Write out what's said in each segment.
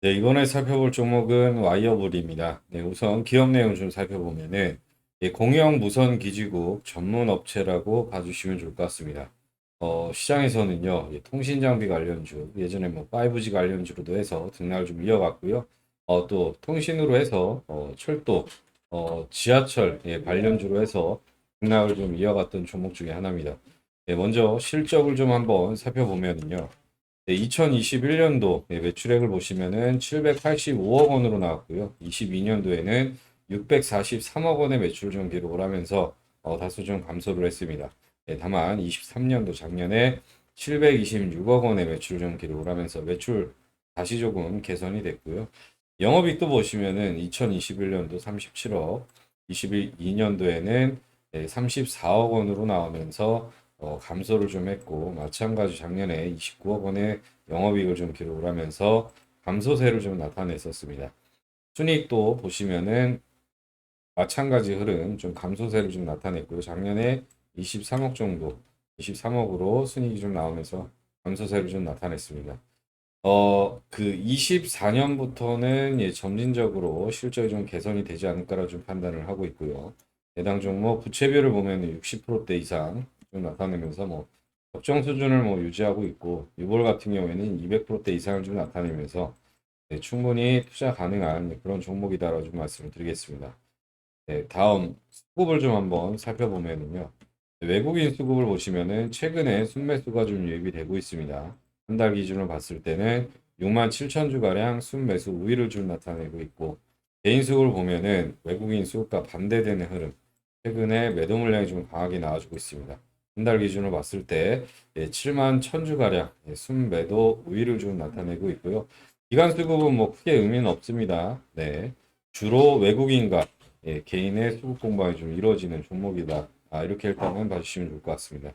네, 이번에 살펴볼 종목은 와이어블입니다. 네, 우선 기업 내용 좀 살펴보면은 예, 공영 무선 기지국 전문 업체라고 봐주시면 좋을 것 같습니다. 어, 시장에서는요, 예, 통신 장비 관련주, 예전에 뭐 5G 관련주로도 해서 등락을 좀 이어갔고요. 어, 또 통신으로 해서 어, 철도, 어, 지하철 예, 관련주로 해서 등락을 좀 이어갔던 종목 중에 하나입니다. 예, 먼저 실적을 좀 한번 살펴보면은요. 네, 2021년도 매출액을 보시면은 785억 원으로 나왔고요. 22년도에는 643억 원의 매출 좀 기록을 하면서 어, 다소 좀 감소를 했습니다. 네, 다만 23년도 작년에 726억 원의 매출 좀 기록을 하면서 매출 다시 조금 개선이 됐고요. 영업이익도 보시면은 2021년도 37억, 22년도에는 34억 원으로 나오면서 어, 감소를 좀 했고 마찬가지 작년에 29억 원의 영업이익을 좀 기록을 하면서 감소세를 좀 나타냈었습니다. 순이익도 보시면은 마찬가지 흐름 좀 감소세를 좀 나타냈고요. 작년에 23억 정도, 23억으로 순이익이 좀 나오면서 감소세를 좀 나타냈습니다. 어, 그 24년부터는 예, 점진적으로 실적이 좀 개선이 되지 않을까라 좀 판단을 하고 있고요. 해당 종목 부채비율을 보면 60%대 이상 좀 나타내면서 뭐 적정 수준을 뭐 유지하고 있고 유볼 같은 경우에는 200%대 이상을 좀 나타내면서 네, 충분히 투자 가능한 그런 종목이다라고 좀 말씀을 드리겠습니다. 네, 다음 수급을 좀 한번 살펴보면은요. 외국인 수급을 보시면은 최근에 순매수가 좀 유입이 되고 있습니다. 한 달 기준으로 봤을 때는 6만 7천 주가량 순매수 우위를 좀 나타내고 있고 개인 수급을 보면은 외국인 수급과 반대되는 흐름 최근에 매도 물량이 좀 강하게 나와주고 있습니다. 한달 기준으로 봤을 때 7만 1천 주가량 예, 순매도 우위를 좀 나타내고 있고요. 기간 수급은 뭐 크게 의미는 없습니다. 네. 주로 외국인과 예, 개인의 수급 공방이 좀 이루어지는 종목이다. 아, 이렇게 일단은 봐주시면 좋을 것 같습니다.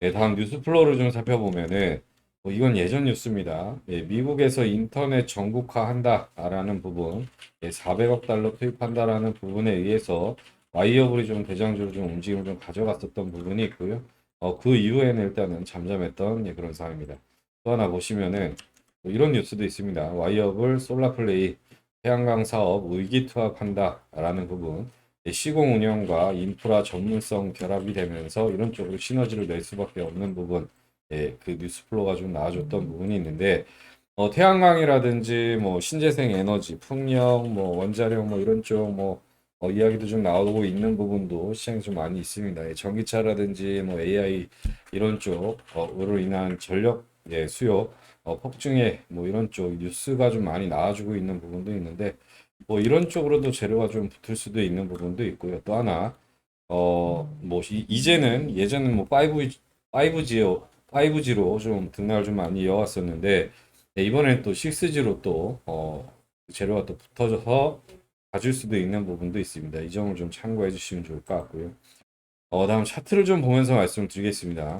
네, 다음 뉴스 플로우를 좀 살펴보면은 뭐 이건 예전 뉴스입니다. 예, 미국에서 인터넷 전국화한다라는 부분, 예, 400억 달러 투입한다라는 부분에 의해서 와이어블이 좀 대장주로 좀 움직임을 좀 가져갔었던 부분이 있고요. 어, 그 이후에는 일단은 잠잠했던 예, 그런 상황입니다. 또 하나 보시면은 뭐 이런 뉴스도 있습니다. 와이어블 솔라플레이 태양광 사업 위기 투합한다라는 부분. 예, 시공 운영과 인프라 전문성 결합이 되면서 이런 쪽으로 시너지를 낼 수밖에 없는 부분. 예, 그 뉴스 플로우가 좀 나와줬던 부분이 있는데 어, 태양광이라든지 뭐 신재생 에너지, 풍력, 뭐 원자력 뭐 이런 쪽뭐 어, 이야기도 좀 나오고 있는 부분도 시장에 좀 많이 있습니다. 예, 전기차라든지 뭐 AI 이런 쪽으로 인한 전력 예, 수요 어, 폭증에 뭐 이런 쪽 뉴스가 좀 많이 나와주고 있는 부분도 있는데 뭐 이런 쪽으로도 재료가 좀 붙을 수도 있는 부분도 있고요. 또 하나 어뭐 이제는 예전은 뭐 5G 5G 5G로 좀 등락을 좀 많이 이어왔었는데 네, 이번엔 또 6G로 또 어, 재료가 또 붙어져서 가질 수도 있는 부분도 있습니다. 이 점을 좀 참고해 주시면 좋을 것 같고요. 어, 다음 차트를 좀 보면서 말씀을 드리겠습니다.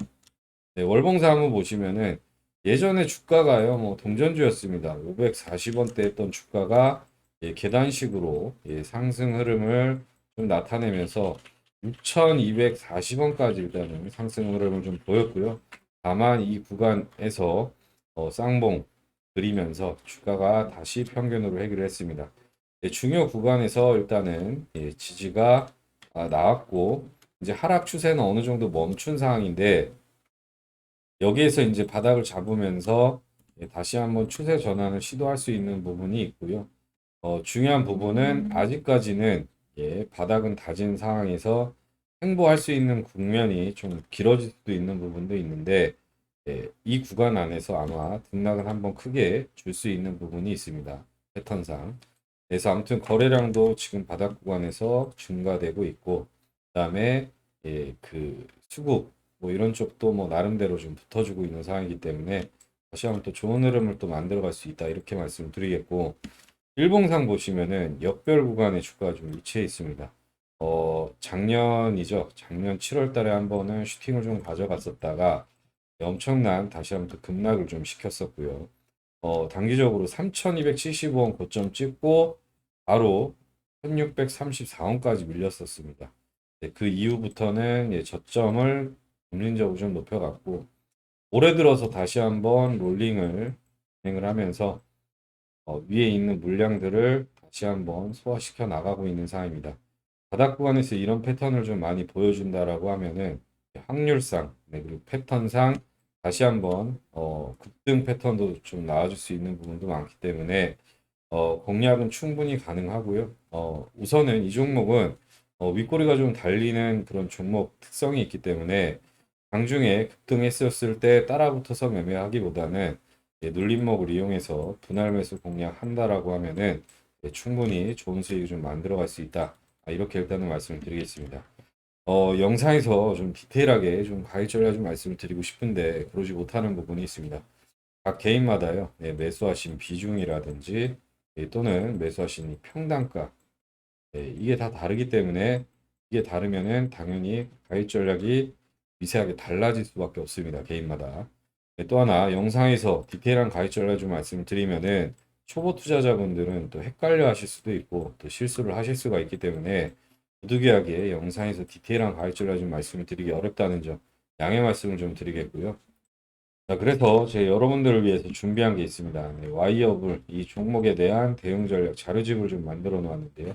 네, 월봉사 한번 보시면은 예전에 주가가요, 뭐 동전주였습니다. 540원대 했던 주가가 예, 계단식으로 예, 상승 흐름을 좀 나타내면서 6,240원까지 일단은 상승 흐름을 좀 보였고요. 다만 이 구간에서 어, 쌍봉 그리면서 주가가 다시 평균으로 해결했습니다. 네, 중요 구간에서 일단은 예, 지지가 아, 나왔고 이제 하락 추세는 어느 정도 멈춘 상황인데 여기에서 이제 바닥을 잡으면서 예, 다시 한번 추세 전환을 시도할 수 있는 부분이 있고요. 어, 중요한 부분은 아직까지는 예, 바닥은 다진 상황에서 행보할 수 있는 국면이 좀 길어질 수도 있는 부분도 있는데 예, 이 구간 안에서 아마 등락을 한번 크게 줄 수 있는 부분이 있습니다. 패턴상. 그래서 아무튼 거래량도 지금 바닥 구간에서 증가되고 있고 그다음에 예, 그 수급 뭐 이런 쪽도 뭐 나름대로 좀 붙어주고 있는 상황이기 때문에 다시 한번 또 좋은 흐름을 또 만들어갈 수 있다 이렇게 말씀드리겠고 일봉상 보시면은 역별 구간의 주가가 좀 위치해 있습니다. 어 작년이죠. 작년 7월 달에 한 번은 슈팅을 좀 가져갔었다가 엄청난 다시 한번 또 급락을 좀 시켰었고요. 어, 단기적으로 3,275원 고점 찍고 바로 1,634원까지 밀렸었습니다. 네, 그 이후부터는 예, 저점을 점진적으로 좀 높여갔고 올해 들어서 다시 한번 롤링을 진행을 하면서 어, 위에 있는 물량들을 다시 한번 소화시켜 나가고 있는 상황입니다. 바닥 구간에서 이런 패턴을 좀 많이 보여준다라고 하면은 확률상 네, 그리고 패턴상 다시 한번 어, 급등 패턴도 좀 나와줄 수 있는 부분도 많기 때문에 어, 공략은 충분히 가능하고요. 어, 우선은 이 종목은 어, 윗꼬리가 좀 달리는 그런 종목 특성이 있기 때문에 장중에 급등했었을 때 따라붙어서 매매하기보다는 예, 눌림목을 이용해서 분할 매수 공략한다라고 하면은 예, 충분히 좋은 수익을 좀 만들어갈 수 있다. 아, 이렇게 일단은 말씀을 드리겠습니다. 어, 영상에서 좀 디테일하게 좀 전략 좀 말씀을 드리고 싶은데 그러지 못하는 부분이 있습니다. 각 개인마다요, 네, 매수하신 비중이라든지 예, 또는 매수하신 이 평단가 예, 이게 다 다르기 때문에 이게 다르면은 당연히 가입 전략이 미세하게 달라질 수밖에 없습니다. 개인마다. 네, 또 하나 영상에서 디테일한 가입 전략 좀 말씀을 드리면은 초보 투자자분들은 또 헷갈려 하실 수도 있고 또 실수를 하실 수가 있기 때문에 부득이하게 영상에서 디테일한 전략 좀 말씀을 드리기 어렵다는 점 양해 말씀을 좀 드리겠고요. 자, 그래서 제 여러분들을 위해서 준비한 게 있습니다. 네, 와이어블 이 종목에 대한 대응 전략 자료집을 좀 만들어 놓았는데요.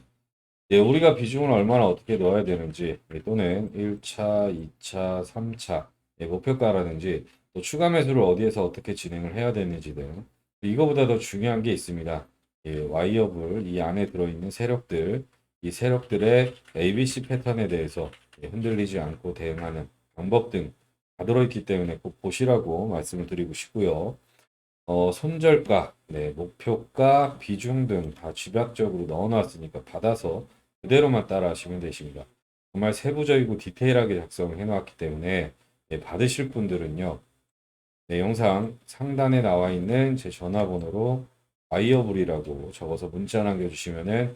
네, 우리가 비중을 얼마나 어떻게 넣어야 되는지 네, 또는 1차, 2차, 3차 네, 목표가라든지 또 추가 매수를 어디에서 어떻게 진행을 해야 되는지 등 이거보다 더 중요한 게 있습니다. 예, 와이어블 이 안에 들어있는 세력들 이 세력들의 ABC 패턴에 대해서 예, 흔들리지 않고 대응하는 방법 등 다 들어있기 때문에 꼭 보시라고 말씀을 드리고 싶고요. 어, 손절가, 네, 목표가, 비중 등 다 집약적으로 넣어놨으니까 받아서 그대로만 따라하시면 되십니다. 정말 세부적이고 디테일하게 작성해 놓았기 때문에 예, 받으실 분들은요. 네, 영상 상단에 나와 있는 제 전화번호로 와이어블이라고 적어서 문자 남겨주시면은